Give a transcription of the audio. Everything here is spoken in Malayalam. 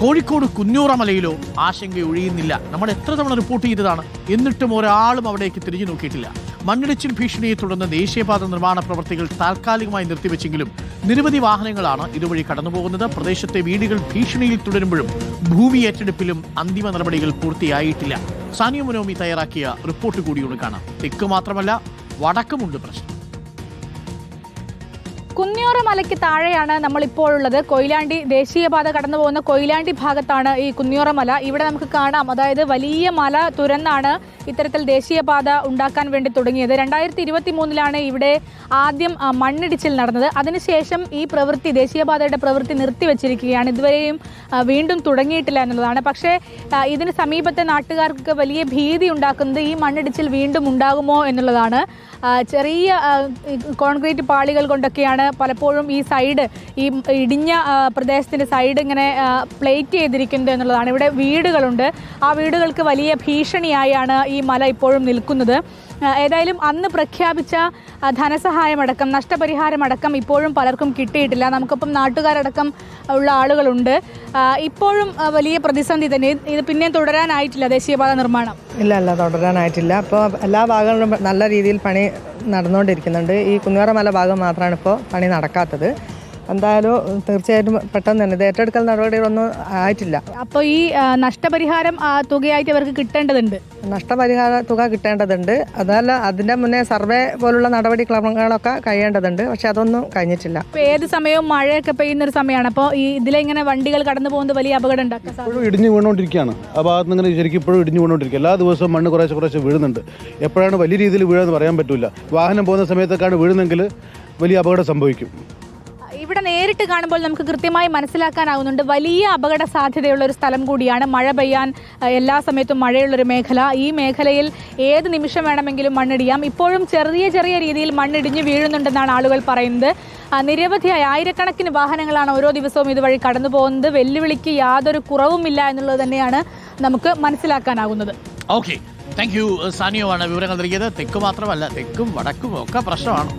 കോഴിക്കോട് കുഞ്ഞൂറമലയിലോ ആശങ്ക ഒഴിയുന്നില്ല. നമ്മൾ എത്ര തവണ റിപ്പോർട്ട് ചെയ്തതാണ്? എന്നിട്ടും ഒരാളും അവിടേക്ക് തിരിഞ്ഞു നോക്കിയിട്ടില്ല. മണ്ണിടിച്ചിൽ ഭീഷണിയെ തുടർന്ന് ദേശീയപാത നിർമ്മാണ പ്രവർത്തികൾ താൽക്കാലികമായി നിർത്തിവെച്ചെങ്കിലും നിരവധി വാഹനങ്ങളാണ് ഇതുവഴി കടന്നുപോകുന്നത്. പ്രദേശത്തെ വീടുകൾ ഭീഷണിയിൽ തുടരുമ്പോഴും ഭൂമി ഏറ്റെടുപ്പിലും അന്തിമ നടപടികൾ പൂർത്തിയായിട്ടില്ല. സാനിയ മനോമി തയ്യാറാക്കിയ റിപ്പോർട്ട് കൂടിയൊന്ന് കാണാം. തെക്ക് മാത്രമല്ല വടക്കുമുണ്ട് പ്രശ്നം. കുന്നിയോറ മലയ്ക്ക് താഴെയാണ് നമ്മൾ ഇപ്പോൾ ഉള്ളത് കൊയിലാണ്ടി ദേശീയപാത കടന്നു പോകുന്ന കൊയിലാണ്ടി ഭാഗത്താണ് ഈ കുന്നിയോറ മല. ഇവിടെ നമുക്ക് കാണാം. അതായത് വലിയ മല തുരന്നാണ് ഇത്തരത്തിൽ ദേശീയപാത ഉണ്ടാക്കാൻ വേണ്ടി തുടങ്ങിയത്. രണ്ടായിരത്തി ഇരുപത്തി മൂന്നിലാണ് ഇവിടെ ആദ്യം മണ്ണിടിച്ചിൽ നടന്നത്. അതിനുശേഷം ഈ പ്രവൃത്തി ദേശീയപാതയുടെ പ്രവൃത്തി നിർത്തിവെച്ചിരിക്കുകയാണ്. ഇതുവരെയും വീണ്ടും തുടങ്ങിയിട്ടില്ല എന്നുള്ളതാണ്. പക്ഷേ ഇതിന് സമീപത്തെ നാട്ടുകാർക്ക് വലിയ ഭീതി ഉണ്ടാക്കുന്നത് ഈ മണ്ണിടിച്ചിൽ വീണ്ടും ഉണ്ടാകുമോ എന്നുള്ളതാണ്. ചെറിയ കോൺക്രീറ്റ് പാളികൾ കൊണ്ടൊക്കെയാണ് പലപ്പോഴും ഈ സൈഡ് ഈ ഇടിഞ്ഞ പ്രദേശത്തിന്റെ സൈഡ് ഇങ്ങനെ പ്ലേറ്റ് ചെയ്തിരിക്കുന്നത് എന്നുള്ളതാണ്. ഇവിടെ വീടുകളുണ്ട്. ആ വീടുകൾക്ക് വലിയ ഭീഷണിയായാണ് ഈ മല ഇപ്പോഴും നിൽക്കുന്നത്. ഏതായാലും അന്ന് പ്രഖ്യാപിച്ച ധനസഹായമടക്കം നഷ്ടപരിഹാരമടക്കം ഇപ്പോഴും പലർക്കും കിട്ടിയിട്ടില്ല. നമുക്കിപ്പം നാട്ടുകാരടക്കം ഉള്ള ആളുകളുണ്ട്. ഇപ്പോഴും വലിയ പ്രതിസന്ധി തന്നെ. ഇത് പിന്നെയും തുടരാനായിട്ടില്ല ദേശീയപാത നിർമ്മാണം? ഇല്ല ഇല്ല തുടരാനായിട്ടില്ല. അപ്പോൾ എല്ലാ ഭാഗങ്ങളിലും നല്ല രീതിയിൽ പണി നടന്നുകൊണ്ടിരിക്കുന്നുണ്ട്. ഈ കുന്നിയോറ ഭാഗം മാത്രമാണ് ഇപ്പോൾ പണി നടക്കാത്തത്. എന്തായാലും തീർച്ചയായിട്ടും പെട്ടെന്ന് തന്നെ ഇത് ഏറ്റെടുക്കൽ നടപടികളൊന്നും ആയിട്ടില്ല. അപ്പോൾ ഈ നഷ്ടപരിഹാരം തുകയായിട്ട് അവർക്ക് കിട്ടേണ്ടതുണ്ട്? നഷ്ടപരിഹാര തുക കിട്ടേണ്ടതുണ്ട്. അതല്ല അതിന്റെ മുന്നേ സർവേ പോലുള്ള നടപടിക്രമങ്ങളൊക്കെ കഴിയേണ്ടതുണ്ട്. പക്ഷെ അതൊന്നും കഴിഞ്ഞിട്ടില്ല. ഇപ്പോൾ ഏത് സമയവും മഴയൊക്കെ പെയ്യുന്ന ഒരു സമയമാണ്. അപ്പോൾ ഈ ഇതിലിങ്ങനെ വണ്ടികൾ കടന്നു പോകുന്നത് വലിയ അപകടം ഇപ്പോഴും ഇടിഞ്ഞു വീണുകൊണ്ടിരിക്കുകയാണ്. ആ ഭാഗത്ത് നിന്ന് ഇങ്ങനെ ശരിക്കും ഇപ്പോഴും ഇടിഞ്ഞു വീണുകൊണ്ടിരിക്കുക എല്ലാ ദിവസവും മണ്ണ് കുറേശ്ശെ കുറേശ്ശെ വീഴുന്നുണ്ട്. എപ്പോഴാണ് വലിയ രീതിയിൽ വീഴുമെന്ന് പറയാൻ പറ്റില്ല വാഹനം പോകുന്ന സമയത്തേക്കാണ് വീഴുന്നെങ്കിൽ വലിയ അപകടം സംഭവിക്കും. ഇവിടെ നേരിട്ട് കാണുമ്പോൾ നമുക്ക് കൃത്യമായി മനസ്സിലാക്കാനാവുന്നുണ്ട്. വലിയ അപകട സാധ്യതയുള്ള ഒരു സ്ഥലം കൂടിയാണ്. മഴ പെയ്യാൻ എല്ലാ സമയത്തും മഴയുള്ളൊരു മേഖല. ഈ മേഖലയിൽ ഏത് നിമിഷം വേണമെങ്കിലും മണ്ണിടിയാം. ഇപ്പോഴും ചെറിയ ചെറിയ രീതിയിൽ മണ്ണിടിഞ്ഞ് വീഴുന്നുണ്ടെന്നാണ് ആളുകൾ പറയുന്നത്. നിരവധിയായ ആയിരക്കണക്കിന് വാഹനങ്ങളാണ് ഓരോ ദിവസവും ഇതുവഴി കടന്നു പോകുന്നത്. വെല്ലുവിളിക്ക് യാതൊരു കുറവുമില്ല എന്നുള്ളത് തന്നെയാണ് നമുക്ക് മനസ്സിലാക്കാനാകുന്നത് ഓക്കെ താങ്ക് യു സാനിയോ ആണ് വിവരങ്ങൾ നൽകിയത്. തെക്ക് മാത്രമല്ല തെക്കും വടക്കും ഒക്കെ പ്രശ്നമാണ്.